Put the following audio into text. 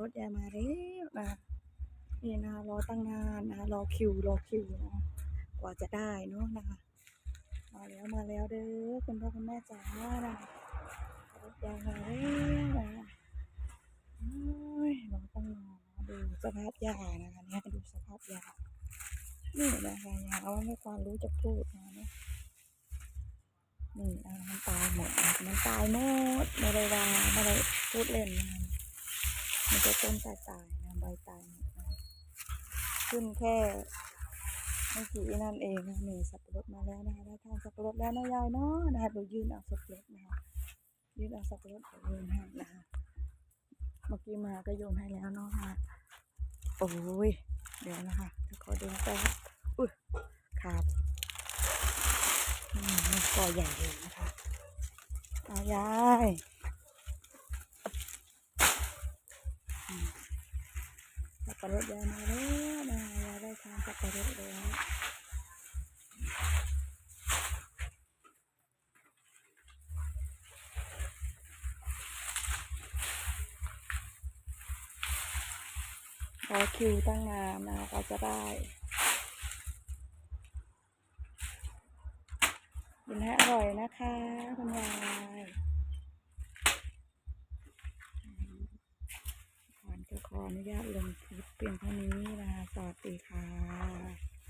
รดยายมาแล้วนะนี่นะคะรอตั้งนานนะรอคิวรอคิวนะคะกว่าจะได้เนาะนะคะมาแล้วมาแล้วเด้อคุณพ่อคุณแม่จ๋านะคะปะรดยายมาแล้วนะคะโอ้ยราต้องรอดูสภาพยานะคะเนี่ยดูสภาพยานี่นะคะยาเอาไม่ความรู้จะพูดนะเนี่ยนี่อะมันตายหมดอะมันตายหมดไม่ได้ว่าไม่ได้พูดเล่นนะ มันจะต้นตายตายๆนะใบตายหมดนะขึ้นแค่ไม่กี่นั่นเองนะนี่สับปะรดมาแล้วนะคะได้ทานสับปะรดแล้วนะยายเนาะนะคะเดี๋ยวยืนเอาสับปะรดนะคะยืนเอาสับปะรดเดี๋ยวโยนให้นะคะเมื่อกี้มาก็โยนให้แล้วเนาะค่ะโอ้ยเดี๋ยวนะคะจะขอดูแป๊บอุ้ยครับอืมกอใหญ่เลยนะคะเอายายอืม สับปะรดยายมาแล้วนะยายได้ทานสับปะรดแล้วรอคิวตั้งนานนะคะก็จะได้กินให้อร่อยนะคะคุณยายอืมก่อนก็ข ออนุญาตลงคลิปเพียงเท่านี้นะคะสวัสดีค่ะ